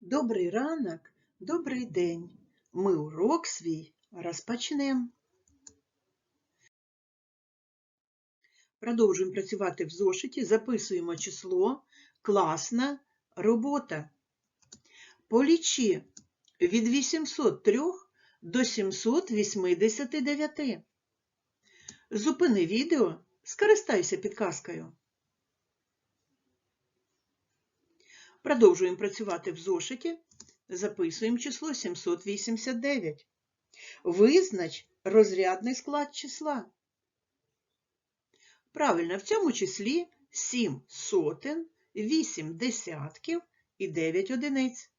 Добрий ранок, добрий день. Ми урок свій розпочнемо. Продовжуємо працювати в зошиті, записуємо число, класна робота. Полічи від 803 до 789. Зупини відео, скористайся підказкою. Продовжуємо працювати в зошиті. Записуємо число 789. Визнач розрядний склад числа. Правильно, в цьому числі 7 сотен, 8 десятків і 9 одиниць.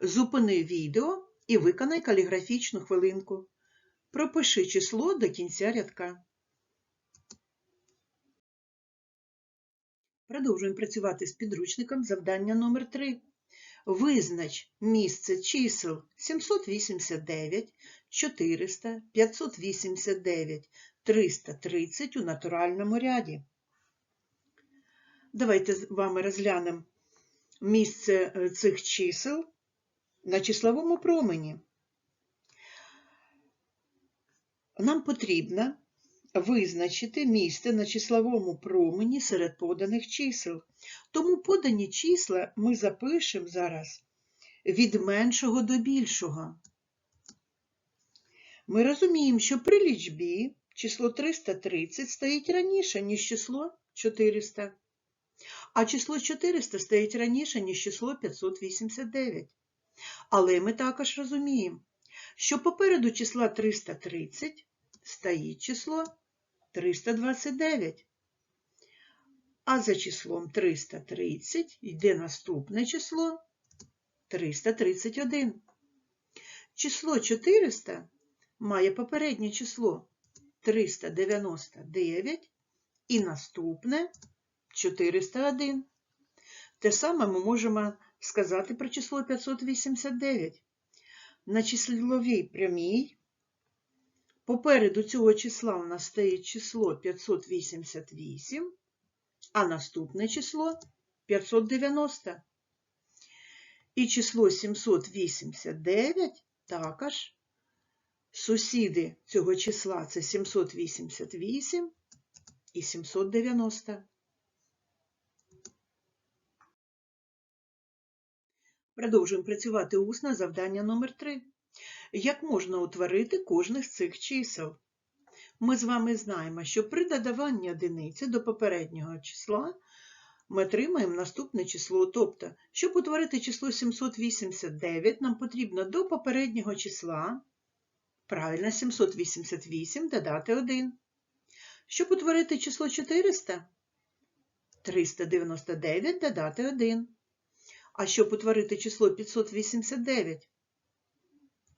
Зупини відео і виконай каліграфічну хвилинку. Пропиши число до кінця рядка. Продовжуємо працювати з підручником завдання номер 3. Визнач місце чисел 789, 400, 589, 330 у натуральному ряді. Давайте з вами розглянемо місце е, цих чисел на числовому промені. Нам потрібно визначити місце на числовому промені серед поданих чисел. Тому подані числа ми запишемо зараз від меншого до більшого. Ми розуміємо, що при лічбі число 330 стоїть раніше, ніж число 400, а число 400 стоїть раніше, ніж число 589. Але ми також розуміємо, що попереду числа 330 стоїть число 329. А за числом 330 йде наступне число 331. Число 400 має попереднє число 399 і наступне 401. Те саме ми можемо сказати про число 589. На числовій прямій Попереду цього числа у нас стоїть число 588, а наступне число 590. І число 789 також сусіди цього числа це 788 і 790. Продовжуємо працювати усно завдання номер 3. Як можна утворити кожне з цих чисел? Ми з вами знаємо, що при додаванні одиниці до попереднього числа ми отримаємо наступне число. Тобто, щоб утворити число 789, нам потрібно до попереднього числа, правильно, 788 додати 1. Щоб утворити число 400, 399 додати 1. А щоб утворити число 589,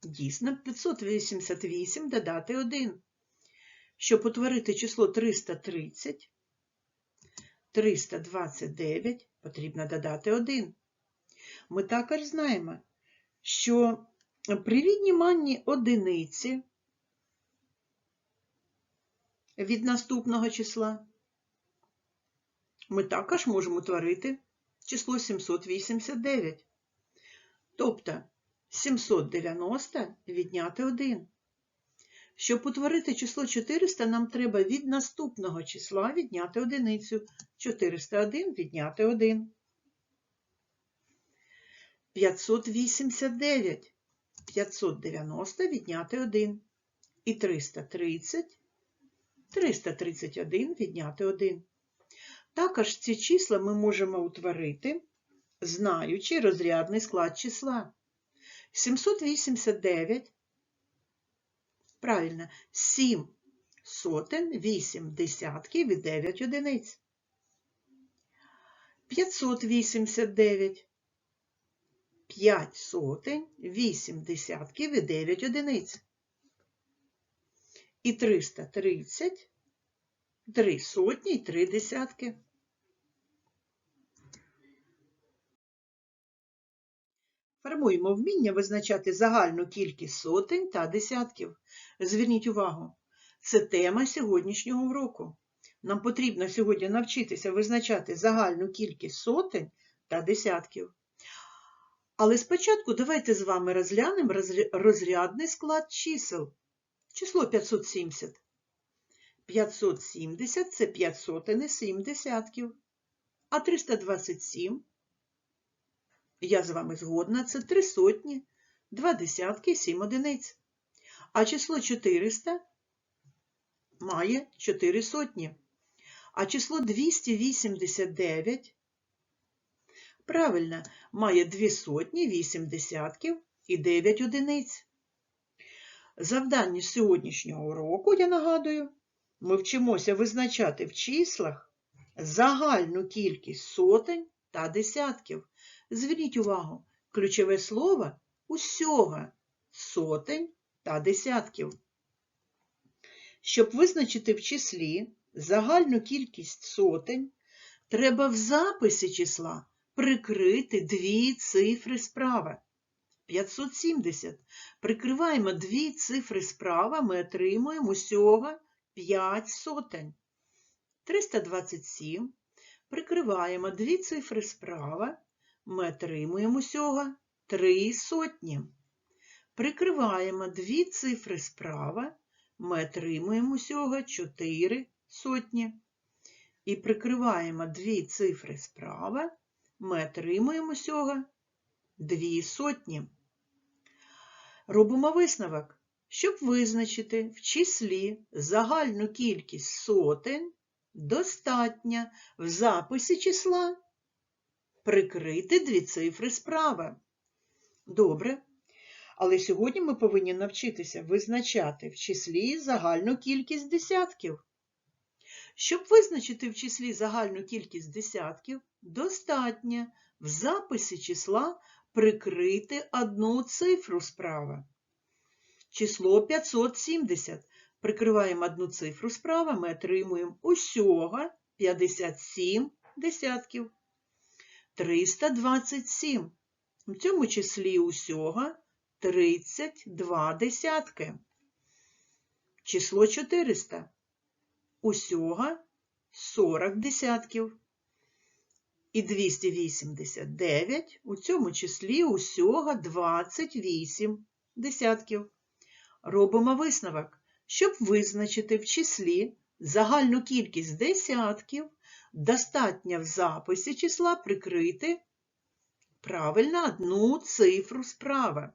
Дійсно, 588 додати 1. Щоб утворити число 330, 329 потрібно додати 1. Ми також знаємо, що при відніманні одиниці від наступного числа ми також можемо утворити число 789. Тобто 790 відняти 1. Щоб утворити число 400, нам треба від наступного числа відняти одиницю. 401 відняти 1. 589. 590 відняти 1. І 330. 331 відняти 1. Також ці числа ми можемо утворити, знаючи розрядний склад числа. 789, правильно, 7 сотен, 8 десятків і 9 одиниць. 589, 5 сотень, 8 десятків і 9 одиниць. І 330, 3 сотні і 3 десятки. Формуємо вміння визначати загальну кількість сотень та десятків. Зверніть увагу, це тема сьогоднішнього уроку. Нам потрібно сьогодні навчитися визначати загальну кількість сотень та десятків. Але спочатку давайте з вами розглянемо розрядний склад чисел. Число 570. 570 це 5 сотень і 7 десятків. А 327, я з вами згодна, це 3 сотні, 2 десятки 7 одиниць. А число 400 має 4 сотні. А число 289, правильно, має 2 сотні, 8 десятків і 9 одиниць. Завдання сьогоднішнього уроку, я нагадую, ми вчимося визначати в числах загальну кількість сотень та десятків. Зверніть увагу, ключове слово усього сотень та десятків. Щоб визначити в числі загальну кількість сотень, треба в записі числа прикрити дві цифри справа. 570. Прикриваємо дві цифри справа, ми отримуємо усього 5 сотень. 327. Прикриваємо дві цифри справа, ми отримуємо усього 3 сотні. Прикриваємо дві цифри справа, ми отримуємо усього 4 сотні. І прикриваємо дві цифри справа, ми отримуємо усього 2 сотні. Робимо висновок. Щоб визначити в числі загальну кількість сотень, достатньо в записі числа прикрити дві цифри справа. Добре. Але сьогодні ми повинні навчитися визначати в числі загальну кількість десятків. Щоб визначити в числі загальну кількість десятків, достатньо в записі числа прикрити одну цифру справа. Число 570. Прикриваємо одну цифру справа, ми отримуємо усього 57 десятків. 327. В цьому числі усього 32 десятки. Число 400. Усього 40 десятків. І 289 у цьому числі усього 28 десятків. Робимо висновок. Щоб визначити в числі загальну кількість десятків, достатньо в записі числа прикрити правильно одну цифру справа.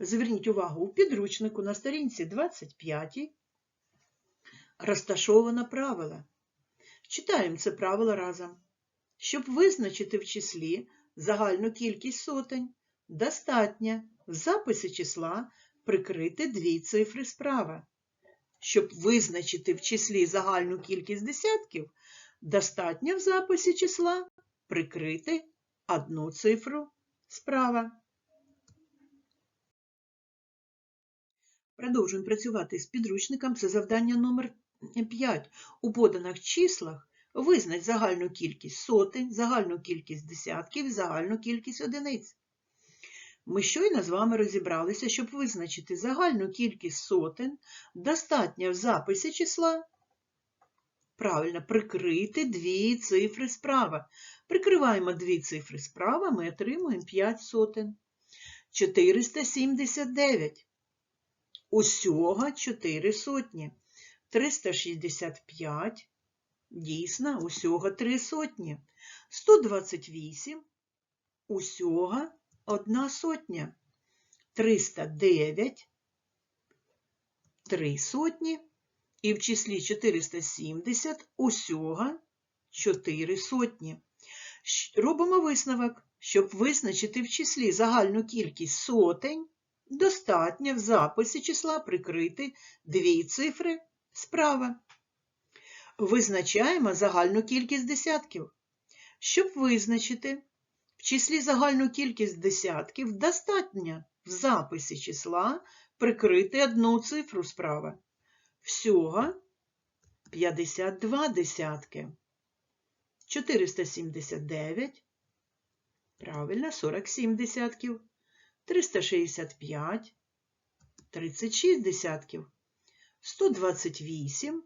Зверніть увагу, у підручнику на сторінці 25 розташовано правило. Читаємо це правило разом. Щоб визначити в числі загальну кількість сотень, достатньо в записі числа прикрити дві цифри справа. Щоб визначити в числі загальну кількість десятків, достатньо в записі числа прикрити одну цифру справа. Продовжуємо працювати з підручником. Це завдання номер 5. У поданих числах визнач загальну кількість сотень, загальну кількість десятків загальну кількість одиниць. Ми щойно з вами розібралися, щоб визначити загальну кількість сотень, достатньо в записі числа. Правильно, прикрити дві цифри справа. Прикриваємо дві цифри справа, ми отримуємо 5 сотень. 479. Усього 4 сотні. 365. Дійсно, усього 3 сотні. 128. Усього 1 сотня. 309. 3 сотні. І в числі 470 усього 4 сотні. Робимо висновок. Щоб визначити в числі загальну кількість сотень, достатньо в записі числа прикрити дві цифри справа. Визначаємо загальну кількість десятків. Щоб визначити в числі загальну кількість десятків, достатньо в записі числа прикрити одну цифру справа. Всього 52 десятки. 479, правильно, 47 десятків, 365, 36 десятків, 128,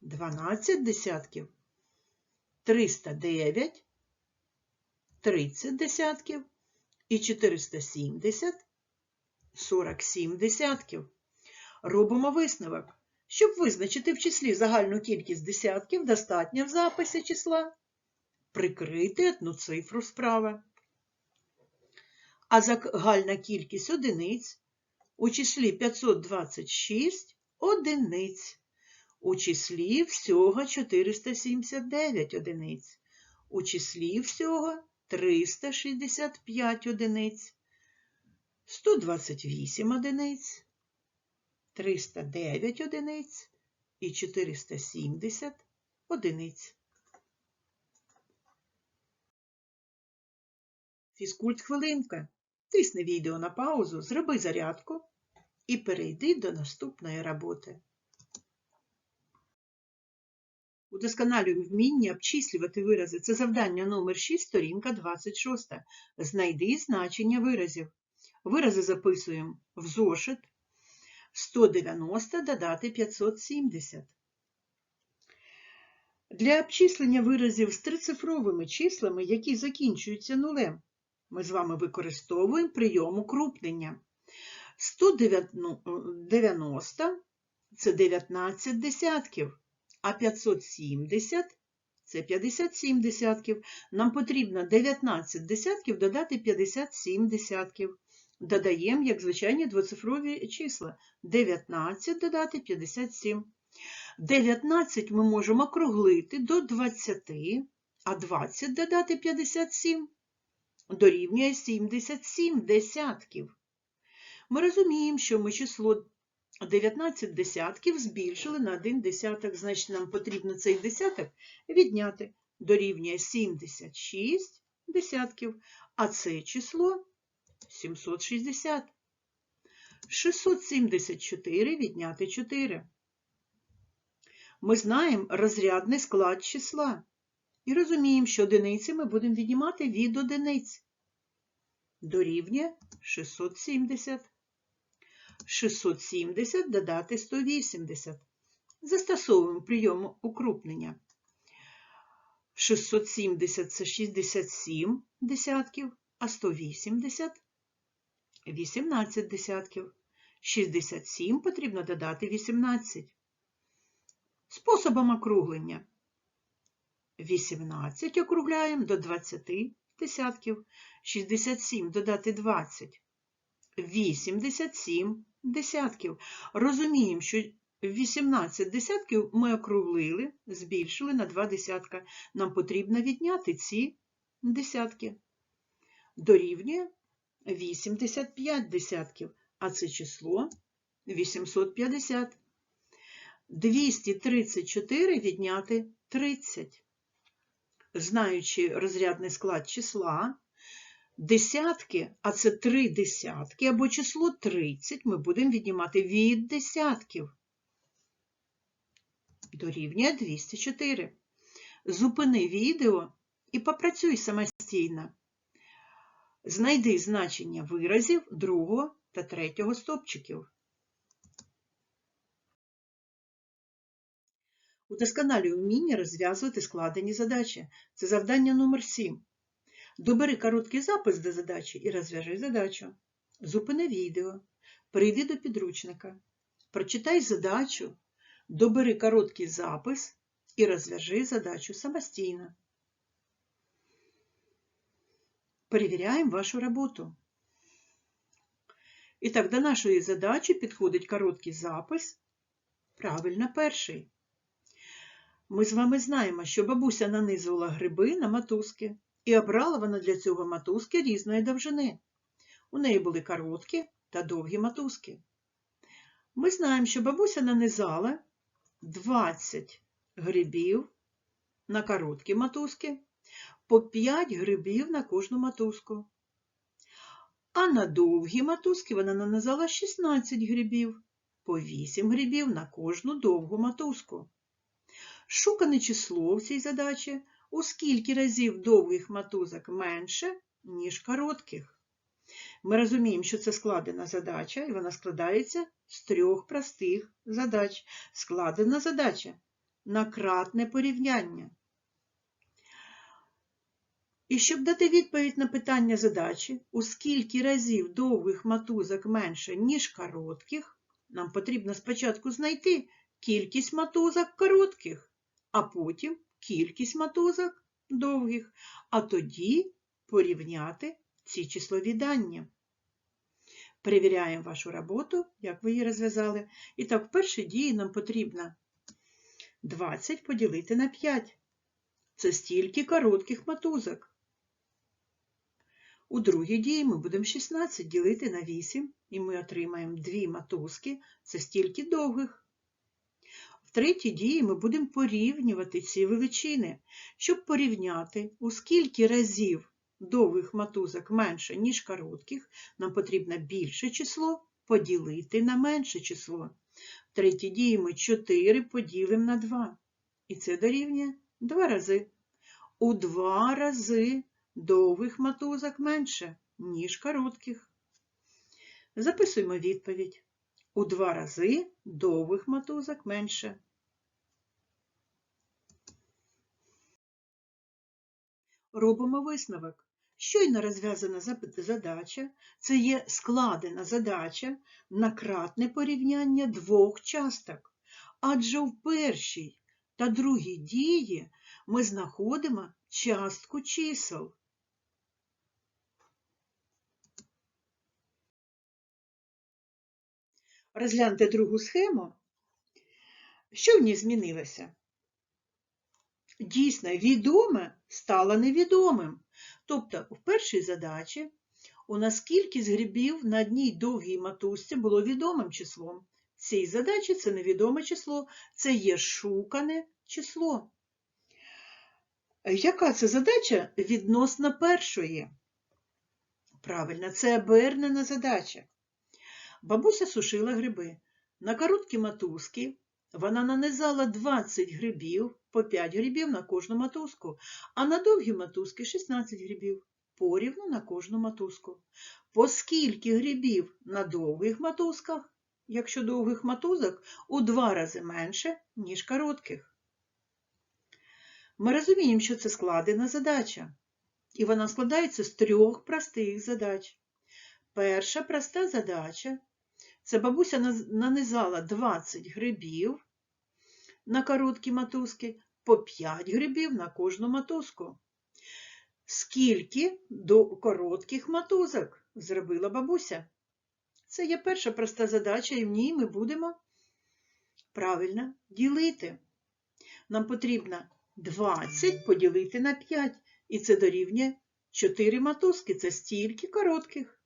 12 десятків, 309, 30 десятків і 470 47 десятків. Робимо висновок. Щоб визначити в числі загальну кількість десятків, достатньо в записі числа прикрити одну цифру справа. А загальна кількість одиниць у числі 526 одиниць. У числі всього 479 одиниць. У числі всього 365 одиниць. 128 одиниць, 309 одиниць і 470 одиниць. Фізкульт хвилинка. Тисни відео на паузу, зроби зарядку і перейди до наступної роботи. Удосконалюй вміння обчислювати вирази. Це завдання номер 6, сторінка 26. Знайди значення виразів. Вирази записуємо в зошит 190 додати 570. Для обчислення виразів з трицифровими числами, які закінчуються нулем, ми з вами використовуємо прийом укрупнення. 190 це 19 десятків, а 570 це 57 десятків. Нам потрібно 19 десятків додати 57 десятків. Додаємо, як звичайні двоцифрові числа. 19 додати 57. 19 ми можемо округлити до 20, а 20 додати 57 дорівнює 77 десятків. Ми розуміємо, що ми число 19 десятків збільшили на 1 десяток, значить нам потрібно цей десяток відняти дорівнює 76 десятків, а це число 760. 674 відняти 4. Ми знаємо розрядний склад числа і розуміємо, що одиниці ми будемо віднімати від одиниць. Дорівнює 670. 670 додати 180. Застосовуємо прийом укрупнення. 670 це 67 десятків, а 180 18 десятків. 67 потрібно додати 18. Способом округлення. 18 округляємо до 20 десятків. 67 додати 20. 87 десятків. Розуміємо, що 18 десятків ми округлили, збільшили на 2 десятка. Нам потрібно відняти ці десятки. Дорівнює 85 десятків, а це число 850. 234 відняти 30. Знаючи розрядний склад числа, десятки, а це 3 десятки, або число 30 ми будемо віднімати від десятків. Дорівнює 204. Зупини відео і попрацюй самостійно. Знайди значення виразів другого та третього стопчиків. Удосконалюй вміння розв'язувати складені задачі. Це завдання номер 7. Добери короткий запис до задачі і розв'яжи задачу. Зупини відео, прийди до підручника, прочитай задачу, добери короткий запис і розв'яжи задачу самостійно. Перевіряємо вашу роботу. І так, до нашої задачі підходить короткий запис. Правильно, перший. Ми з вами знаємо, що бабуся нанизувала гриби на матузки, і обрала вона для цього матузки різної довжини. У неї були короткі та довгі матузки. Ми знаємо, що бабуся нанизала 20 грибів на короткі матузки, по 5 грибів на кожну матузку. А на довгі матузки вона нанизала 16 грибів, по 8 грибів на кожну довгу матузку. Шукане число в цій задачі у скільки разів довгих матузок менше, ніж коротких. Ми розуміємо, що це складена задача, і вона складається з трьох простих задач. Складена задача на кратне порівняння. І щоб дати відповідь на питання задачі, у скільки разів довгих мотузок менше, ніж коротких, нам потрібно спочатку знайти кількість мотузок коротких, а потім кількість мотузок довгих, а тоді порівняти ці числові дані. Перевіряємо вашу роботу, як ви її розв'язали. І так, в першій дії нам потрібно 20 поділити на 5. Це стільки коротких мотузок. У другій дії ми будемо 16 ділити на 8, і ми отримаємо 2 мотузки, це стільки довгих. Третій дії ми будемо порівнювати ці величини, щоб порівняти, у скільки разів довгих мотузок менше, ніж коротких, нам потрібно більше число поділити на менше число. В третій дії ми 4 поділимо на 2. І це дорівнює 2 рази. У 2 рази довгих мотузок менше, ніж коротких. Записуємо відповідь. У 2 рази довгих мотузок менше. Робимо висновок. Щойно розв'язана задача це є складена задача на кратне порівняння двох часток. Адже в першій та другій дії ми знаходимо частку чисел. Розгляньте другу схему. Що в ній змінилося? Дійсно, відоме стало невідомим. Тобто, в першій задачі у нас кількість грибів на одній довгій матузці було відомим числом. В цій задачі це невідоме число, це є шукане число. Яка це задача відносно першої? Правильно, це обернена задача. Бабуся сушила гриби. На короткі мотузки вона нанизала 20 грибів, по 5 грибів на кожну мотузку, а на довгі мотузки 16 грибів, порівну на кожну мотузку. По скільки грибів на довгих мотузках, якщо довгих мотузок у два рази менше, ніж коротких. Ми розуміємо, що це складена задача, і вона складається з трьох простих задач. Перша проста задача це бабуся нанизала 20 грибів на короткі мотузки, по 5 грибів на кожну мотузку. Скільки до коротких мотузок зробила бабуся? Це є перша проста задача, і в ній ми будемо правильно ділити. Нам потрібно 20 поділити на 5, і це дорівнює 4 мотузки. Це стільки коротких.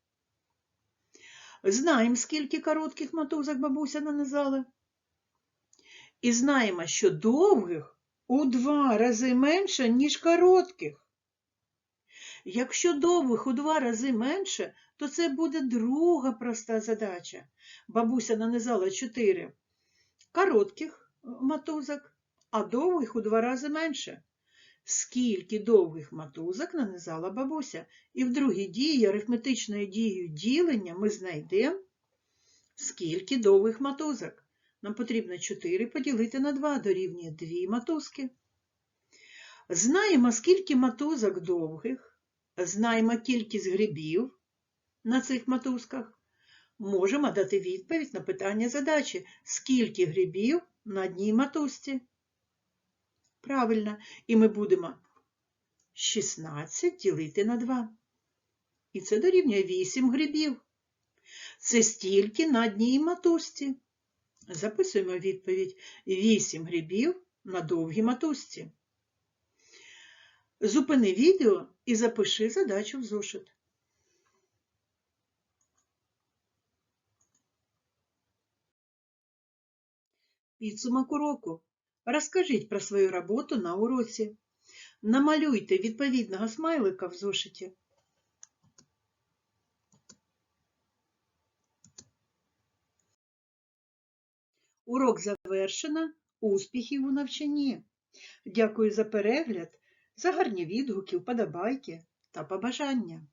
Знаємо, скільки коротких мотузок бабуся нанизала. І знаємо, що довгих у два рази менше, ніж коротких. Якщо довгих у два рази менше, то це буде друга проста задача. Бабуся нанизала 4 коротких мотузок, а довгих у два рази менше. Скільки довгих мотузок нанизала бабуся? І в другій дії, арифметичною дією ділення, ми знайдемо, скільки довгих мотузок. Нам потрібно 4 поділити на 2, дорівнює 2 мотузки. Знаємо, скільки мотузок довгих, знаємо кількість грибів на цих мотузках. Можемо дати відповідь на питання задачі, скільки грибів на одній мотузці. Правильно, і ми будемо 16 ділити на 2. І це дорівнює 8 грибів. Це стільки на одній мотузці. Записуємо відповідь 8 грибів на довгій мотузці. Зупини відео і запиши задачу в зошит. Підсумок уроку. Розкажіть про свою роботу на уроці. Намалюйте відповідного смайлика в зошиті. Урок завершено. Успіхів у навчанні. Дякую за перегляд, за гарні відгуки, вподобайки та побажання.